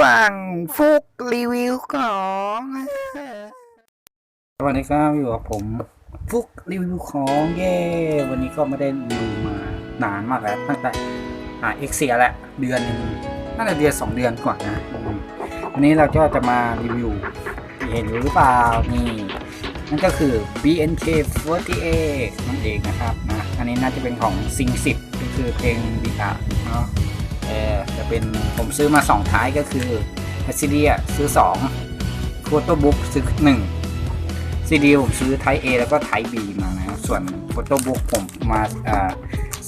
วงฟุกรีวิวของสวัสดีครับอยู่กับผมฟุกรีวิวของเย่วันนี้ก็ไม่ได้รีวิวมานานมากแล้วตั้งแต่อ่าเอ็กเซียแหละเดือนนึงน่าจะเดือนสองเดือนก่อนนะวันนี้เราก็จะมารีวิวเห็นหรือเปล่านี่นั่นก็คือ BNK48 นั่นเองนะครับนะอันนี้น่าจะเป็นของซิง10ก็คือเพลงบีอาเนาะ เป็นผมซื้อมา 2 ท้ายก็คือ p a s i l i a ซื้อ2 Photo Book ซื้อ1ซีดีผมซื้อ Type A แล้วก็ Type B มานะครับส่วน Photo Book ผมมา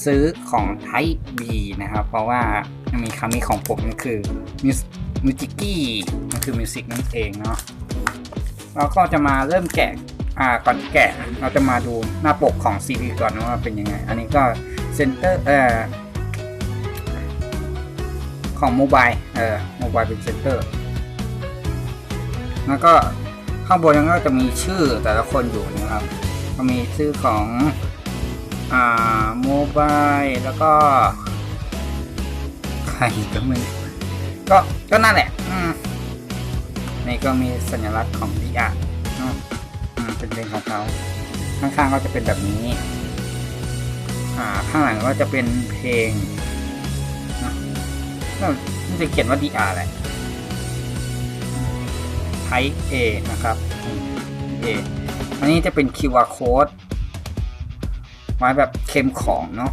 ซื้อของ Type B นะครับ เพราะว่ามีคำนี้ของผมนั่นคือมิวสิกี้นั่นคือมิวสิกนั่นเองเนาะเราก็จะมาเริ่มแกะอ่าก่อนแกะเราจะมาดูหน้าปกของซีดีก่อนว่าเป็นยังไง อันนี้ก็เซนเตอร์เอ่อ ของโมบายเอ่อโมบายเป็นเซนเตอร์แล้วก็ข้างบนนั้นก็จะมีชื่อแต่ละคนอยู่นะครับ ก็มีชื่อของอ่าโมบายแล้วก็ใครก็ไม่ก็ก็นั่นแหละอืมนี่ก็มีสัญลักษณ์ของดีอาเนาะอืมเป็นเพลงของเขาข้างๆก็จะเป็นแบบนี้ อ่าข้างหลังก็จะเป็นเพลง มันจะเขียนว่าดีอาแหละ Type A นะครับ A อันนี้จะเป็น QR code ไว้แบบเค็มของเนาะ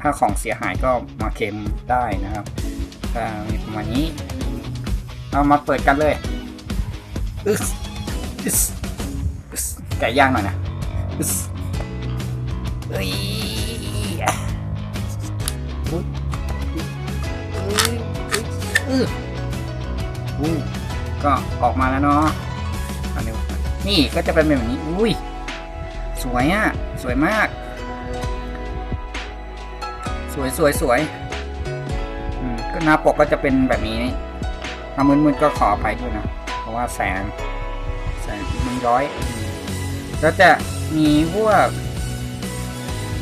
ถ้าของเสียหายก็มาเค็มได้นะครับก็มีประมาณนี้เรามาเปิดกันเลยอึสอึสอึสไก่ย่างหน่อยนะอึสเอ้ย อื้ออู้ก็ออกมาแล้วเนาะอันนี้นี่ก็จะเป็นแบบนี้ อุ้ย สวยอะ สวยมาก สวยสวยสวยอืมก็หน้าปกก็จะเป็นแบบนี้ถ้ามืดๆก็ขออภัยด้วยนะ เพราะว่าแสง แสงมันย้อย แล้วจะมีพวก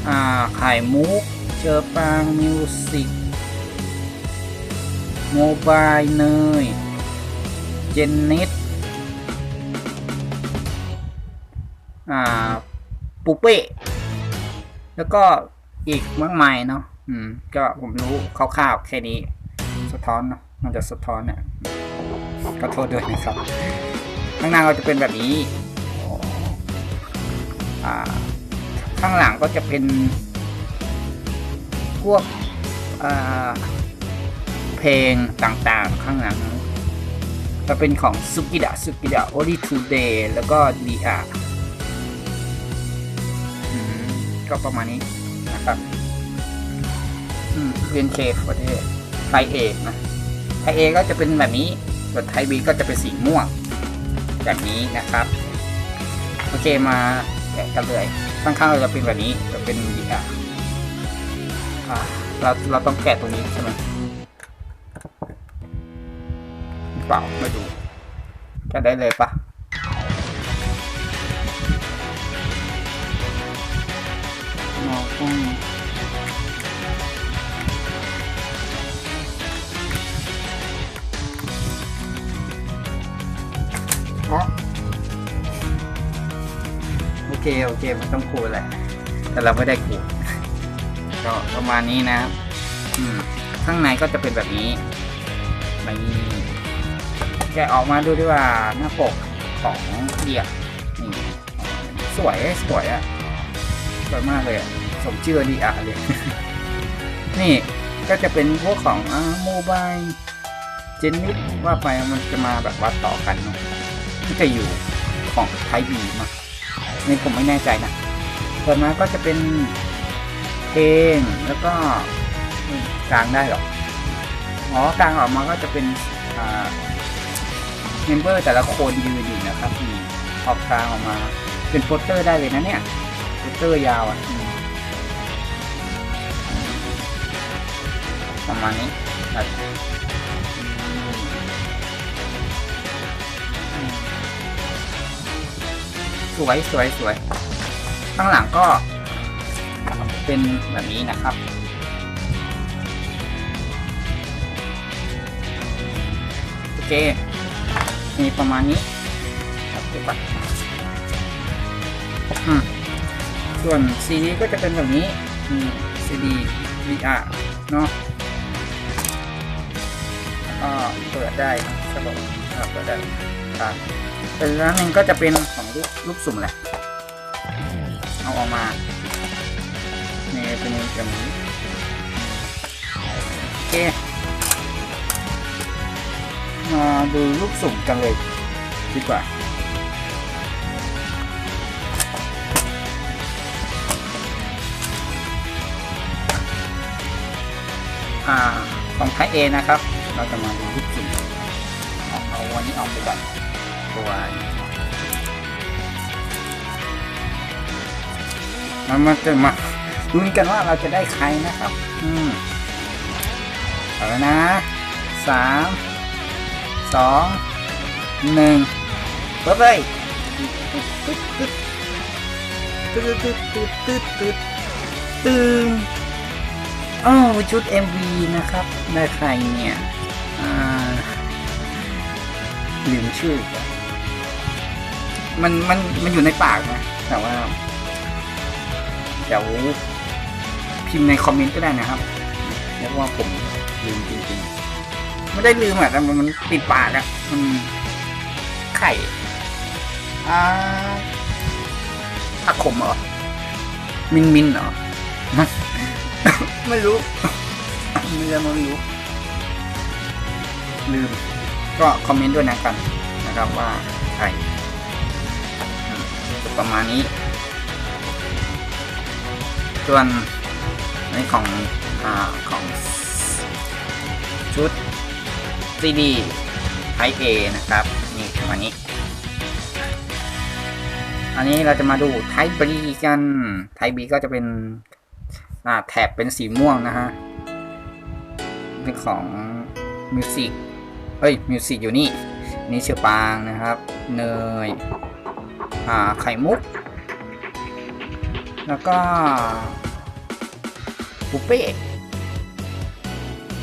อ่าไข่มุก เจอปางมิวสิก โมบายเนย เจนนิสอ่าปูเป้ แล้วก็อีกมากมายเนาะอืม ก็ผมรู้คร่าวๆแค่นี้ สะท้อนเนาะมันจะสะท้อนเนี่ยก็โทษด้วยนะครับ ข้างหน้าก็จะเป็นแบบนี้อ่าข้างหลังก็จะเป็นพวกอ่า เพลงต่างๆ ข้างหลังจะเป็นของสุกิดะสุกิดะ Only Today แล้วก็ DR อืมก็ประมาณนี้นะครับเรียนเคประเทศไทยเอกนะไทยเอก็จะเป็นแบบนี้ส่วนไทยบีก็จะเป็นสีม่วงแบบนี้นะครับ โอเคมาแกะกันเลยข้างๆเราจะเป็นแบบนี้จะเป็น DR อ่าเราเราต้องแกะตรงนี้ใช่ไหม เปล่าไม่ดูจะได้เลยปะมองต้องอ๋อโอเค โอเค มันต้องขูดแหละ แต่เราไม่ได้ขูดก็ประมาณนี้นะครับ อืม ข้างในก็จะเป็นแบบนี้แบบนี้ แกะออกมาดูดีกว่าหน้าปกของเดียนี่สวยสวยอะสวยมากเลยอะสมชื่อดีอะเลยนี่ก็จะเป็นพวกของอ่าโมบายเจนนิดว่าไปมันจะมาแบบว่าต่อกันเนาะที่จะอยู่ของไทยบีมานี่ผมไม่แน่ใจนะส่วนมาก็จะเป็นเพลงแล้วก็กลางได้หรออ๋อกลางออกมาก็จะเป็นอ่า เมมเบอร์แต่ละคนยืนอยู่นะครับมีออกกลางออกมา เป็นโปสเตอร์ได้เลยนะเนี่ยโปสเตอร์ยาวอะอืมประมาณนี้ครับสวยสวยสวยข้างหลังก็เป็นแบบนี้นะครับโอเค มีประมาณนี้ครับเดี๋ยวก่อนอืมส่วนซีดีก็จะเป็นแบบนี้นี่ซีดี VR เนาะแล้วก็เปิดได้ครับผมเปิดได้ครับแต่อีกร้านหนึ่งก็จะเป็นของลูกลูกสุ่มแหละ เอาออกมานี่เป็นแบบนี้โอเค มาดูลูกสุ่มกันเลยดีกว่า อ่า ของไทยเอนะครับ เราจะมาดูลูกสุ่มเอาเอาวันนี้ออกไปก่อนตัวมันมาจะมาลุ้นกันว่าเราจะได้ใครนะครับ อืมเอาแล้วนะสาม สองหนึ่งเปิดเลยตึ๊ดตึ๊ดตึ๊ดตึ๊ดตึ๊ดตึ๊ดอ้าวชุด MV นะครับได้ใครเนี่ยลืมชื่อ มันมันมันอยู่ในปากนะ แต่ว่า เดี๋ยวพิมพ์ในคอมเมนต์ก็ได้นะครับเรียกว่าผมลืมจริง ไม่ได้ลืมอะแต่มันมันติดปากอะมันไข่อ่าผักขมเหรอ มินมินเหรอมันไม่รู้ไม่รู้ไม่รู้ ลืม ก็คอมเมนต์ด้วยนะกันนะครับว่าใครประมาณนี้ ส่วนในของอ่าของชุด CD Type A นะครับ นี่ประมาณนี้ อันนี้เราจะมาดู Type B กัน Type B ก็จะเป็นแถบเป็นสีม่วงนะฮะเป็นของ Music เอ้ย Music อยู่นี่นี่เชือปางนะครับ เนยอ่าไข่มุก แล้วก็ปุเป้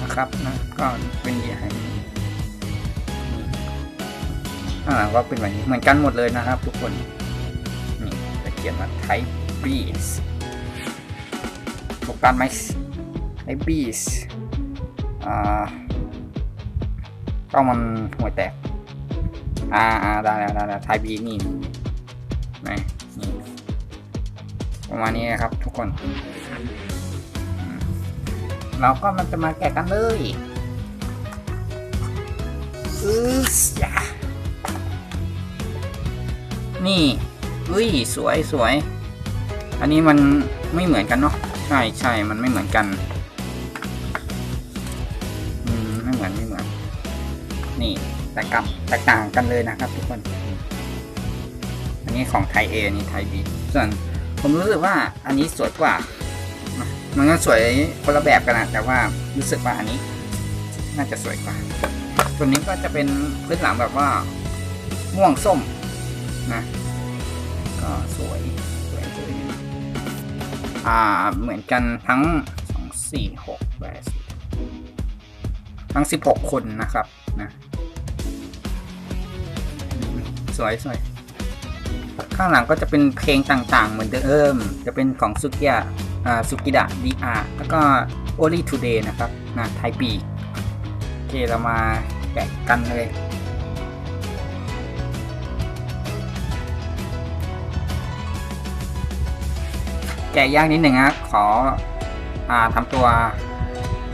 นะครับนะก็เป็นอย่างนี้ ข้างหลังก็เป็นแบบนี้เหมือนกันหมดเลยนะครับ ทุกคนนี่จะเขียนว่า Type Bees ถูกกันไหม Type Bees อ่าต้องมันหัวแตกอ่าอ่าได้แล้วได้แล้ว Type B นี่นี่นี่นี่ประมาณนี้นะครับ ทุกคนเราก็มันจะมาแกะกันเลยอืออย่า นี่อุ้ยสวยสวย อันนี้มันไม่เหมือนกันเนาะใช่ใช่มันไม่เหมือนกันอืมไม่เหมือนไม่เหมือน นี่แตกกับแตกต่างกันเลยนะครับทุกคน อันนี้ของไทยเอนี่ไทยบีส่วนผมรู้สึกว่าอันนี้สวยกว่า มันก็สวยคนละแบบกันนะแต่ว่ารู้สึกว่าอันนี้ น่าจะสวยกว่า ส่วนนี้ก็จะเป็นพื้นหลังแบบว่าม่วงส้มนะ ก็สวยสวยสวยอ่าเหมือนกันทั้งสองสี่หกแปดสิบทั้งสิบหกคนนะครับนะสวยสวยข้างหลังก็จะเป็นเพลงต่างๆ เหมือนเดิม จะเป็นของสุกิยะอ่าสุกิดะดีอาแล้วก็ Only Today นะครับนะไทยปีโอเคเรามาแกะกันเลย แกะยากนิดหนึ่งนะขออ่าทำตัว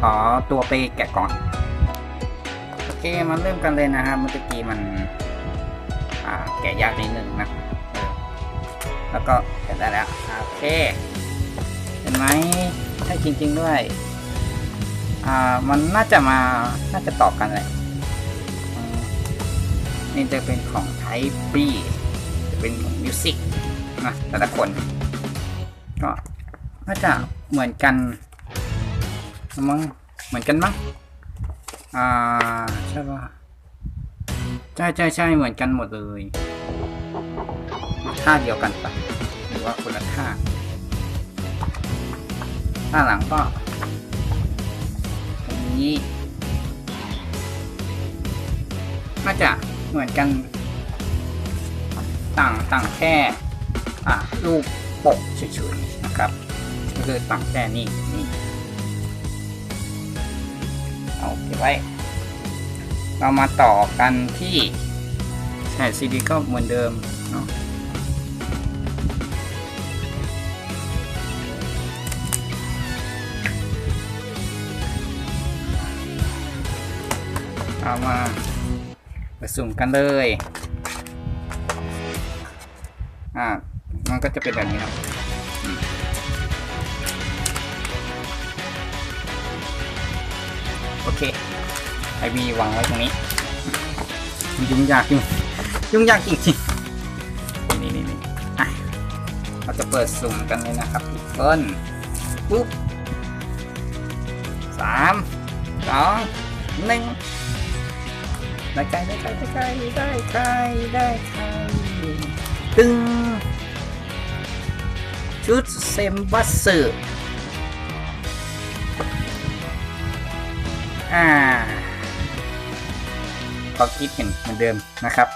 ขอตัวไปแกะก่อน โอเคมาเริ่มกันเลยนะครับเมื่อกี้มัน อ่า แกะยากนิดหนึ่งนะแล้วก็เสร็จได้แล้วโอเค เห็นไหมใช่จริง ๆด้วย อ่ามันน่าจะมาน่าจะตอบกันแหละอืมนี่จะเป็นของ Type B จะเป็นของ Music นะแต่ละคน ก็น่าจะเหมือนกันมั้งเหมือนกันมั้งอ่าใช่ป่ะใช่ใช่ใช่เหมือนกันหมดเลยท่าเดียวกันปะหรือว่าคนละท่าท่าหลังก็ตรงนี้น่าจะเหมือนกัน ต่างต่างแค่อะรูป ปกเฉยๆนะครับก็คือต่างแค่นี้นี่เอาเก็บไว้ เรามาต่อกันที่ใช่นซีดีก็เหมือนเดิมเนาะเอามาผสมกันเลย อ่า ก็จะเป็นแบบนี้เนาะอืมโอเคไอวีวางไว้ตรงนี้มันยุ่งยากจริงยุ่งยากจริงๆนี่นี่นี่อะเราจะเปิดสุ่มกันเลยนะครับทุกคนปุ๊บสามสองหนึ่งได้ใครได้ใครได้ใครได้ใครได้ใครตึง ชุดเซมบัสเซอร์อ่าก็คิดเห็นเหมือนเดิมนะครับ